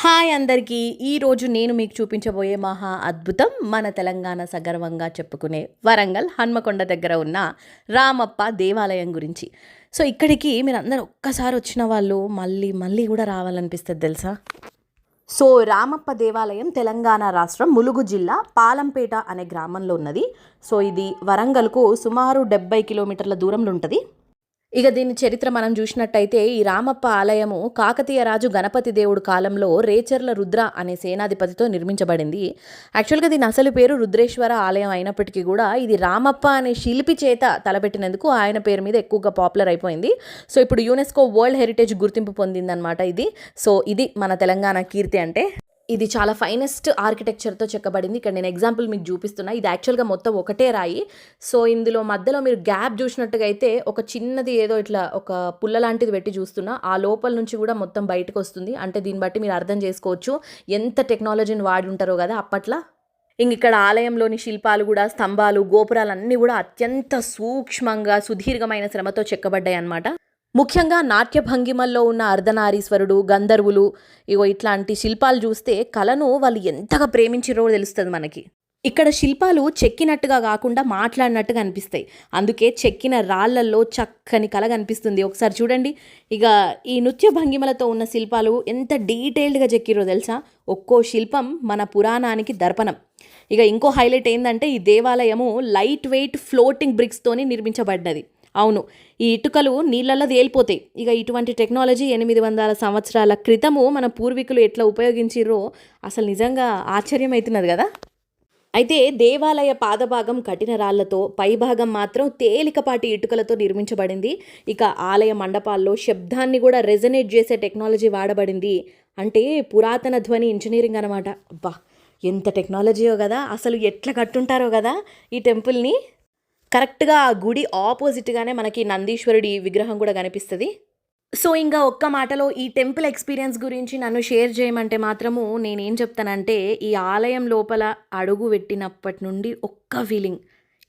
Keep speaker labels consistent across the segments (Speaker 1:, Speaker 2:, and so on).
Speaker 1: Hi అందరికీ. ఈరోజు నేను మీకు చూపించబోయే మహా అద్భుతం మన తెలంగాణ సగర్వంగా చెప్పుకునే వరంగల్ హన్మకొండ దగ్గర ఉన్న రామప్ప దేవాలయం గురించి. సో ఇక్కడికి మీరు అందరూ ఒక్కసారి వచ్చిన వాళ్ళు మళ్ళీ మళ్ళీ కూడా రావాలనిపిస్తుంది తెలుసా? సో రామప్ప దేవాలయం తెలంగాణ రాష్ట్రం ములుగు జిల్లా పాలంపేట అనే గ్రామంలో ఉన్నది. సో ఇది వరంగల్కు సుమారు డెబ్బై కిలోమీటర్ల దూరంలో ఉంటుంది. ఇక దీని చరిత్ర మనం చూసినట్టయితే ఈ రామప్ప ఆలయము కాకతీయ రాజు గణపతి దేవుడు కాలంలో రేచర్ల రుద్ర అనే సేనాధిపతితో నిర్మించబడింది. యాక్చువల్గా దీని అసలు పేరు రుద్రేశ్వర ఆలయం అయినప్పటికీ కూడా ఇది రామప్ప అనే శిల్పి చేత తలపెట్టినందుకు ఆయన పేరు మీద ఎక్కువగా పాపులర్ అయిపోయింది. సో ఇప్పుడు యునెస్కో వరల్డ్ హెరిటేజ్ గుర్తింపు పొందిందనమాట ఇది. సో ఇది మన తెలంగాణ కీర్తి అంటే. ఇది చాలా ఫైనెస్ట్ ఆర్కిటెక్చర్తో చెక్కబడింది. ఇక్కడ నేను ఎగ్జాంపుల్ మీకు చూపిస్తున్నా. ఇది యాక్చువల్గా మొత్తం ఒకటే రాయి. సో ఇందులో మధ్యలో మీరు గ్యాప్ చూసినట్టుగా అయితే ఒక చిన్నది ఏదో ఇట్లా ఒక పుల్ల లాంటిది పెట్టి చూస్తున్నా. ఆ లోపల నుంచి కూడా మొత్తం బయటకు వస్తుంది. అంటే దీన్ని బట్టి మీరు అర్థం చేసుకోవచ్చు. ఎంత టెక్నాలజీని వాడి ఉంటారో కదా అప్పట్లో. ఇంక ఇక్కడ ఆలయంలోని శిల్పాలు కూడా స్తంభాలు గోపురాలు అన్నీ కూడా అత్యంత సూక్ష్మంగా సుదీర్ఘమైన శ్రమతో చెక్కబడ్డాయి అనమాట ముఖ్యంగా నాట్య భంగిమల్లో ఉన్న అర్ధనారీశ్వరుడు గంధర్వులు ఇగో ఇట్లాంటి శిల్పాలు చూస్తే కళను వాళ్ళు ఎంతగా ప్రేమించిరో తెలుస్తుంది మనకి. ఇక్కడ శిల్పాలు చెక్కినట్టుగా కాకుండా మాట్లాడినట్టుగా అనిపిస్తాయి. అందుకే చెక్కిన రాళ్ళల్లో చక్కని కళ కనిపిస్తుంది. ఒకసారి చూడండి. ఇక ఈ నృత్య భంగిమలతో ఉన్న శిల్పాలు ఎంత డీటెయిల్డ్గా చెక్కిరో తెలుసా? ఒక్కో శిల్పం మన పురాణానికి దర్పణం. ఇక ఇంకో హైలైట్ ఏంటంటే ఈ దేవాలయము లైట్ వెయిట్ ఫ్లోటింగ్ బ్రిక్స్తోని నిర్మించబడ్డది. అవును. ఈ ఇటుకలు నీళ్ళల్లో తేలిపోతాయి. ఇక ఇటువంటి టెక్నాలజీ ఎనిమిది వందల సంవత్సరాల క్రితము మన పూర్వీకులు ఎట్లా ఉపయోగించిర్రో అసలు నిజంగా ఆశ్చర్యం అవుతున్నది కదా. అయితే దేవాలయ పాదభాగం కఠిన రాళ్ళతో పైభాగం మాత్రం తేలికపాటి ఇటుకలతో నిర్మించబడింది. ఇక ఆలయ మండపాల్లో శబ్దాన్ని కూడా రెజనేట్ చేసే టెక్నాలజీ వాడబడింది. అంటే పురాతన ధ్వని ఇంజనీరింగ్ అనమాట అబ్బా! ఎంత టెక్నాలజీయో కదా! అసలు ఎట్లా కట్టుంటారో కదా ఈ టెంపుల్ని. కరెక్ట్గా ఆ గుడి ఆపోజిట్గానే మనకి నందీశ్వరుడి విగ్రహం కూడా కనిపిస్తుంది. సో ఇంకా ఒక్క మాటలో ఈ టెంపుల్ ఎక్స్పీరియన్స్ గురించి నన్ను షేర్ చేయమంటే మాత్రము నేనేం చెప్తానంటే ఈ ఆలయం లోపల అడుగు పెట్టినప్పటి నుండి ఒక్క ఫీలింగ్.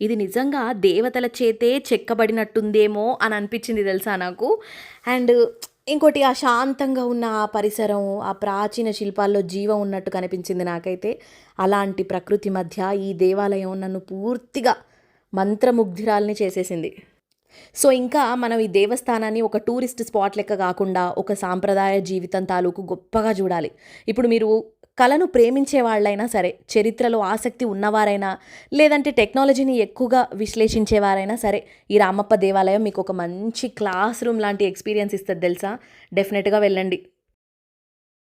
Speaker 1: ఇది నిజంగా దేవతల చేతే చెక్కబడినట్టుందేమో అని అనిపించింది తెలుసా నాకు? అండ్ ఇంకోటి ఆ శాంతంగా ఉన్న ఆ పరిసరం ఆ ప్రాచీన శిల్పాల్లో జీవం ఉన్నట్టు కనిపించింది నాకైతే. అలాంటి ప్రకృతి మధ్య ఈ దేవాలయం నన్ను పూర్తిగా మంత్రముగ్ధురాల్ని చేసేసింది. సో ఇంకా మనం ఈ దేవస్థానాన్ని ఒక టూరిస్ట్ స్పాట్ లెక్క కాకుండా ఒక సాంప్రదాయ జీవితం తాలూకు గొప్పగా చూడాలి. ఇప్పుడు మీరు కళను ప్రేమించే వాళ్ళైనా సరే చరిత్రలో ఆసక్తి ఉన్నవారైనా లేదంటే టెక్నాలజీని ఎక్కువగా విశ్లేషించేవారైనా సరే ఈ రామప్ప దేవాలయం మీకు ఒక మంచి క్లాస్ రూమ్ లాంటి ఎక్స్పీరియన్స్ ఇస్తుంది తెలుసా? డెఫినెట్గా వెళ్ళండి.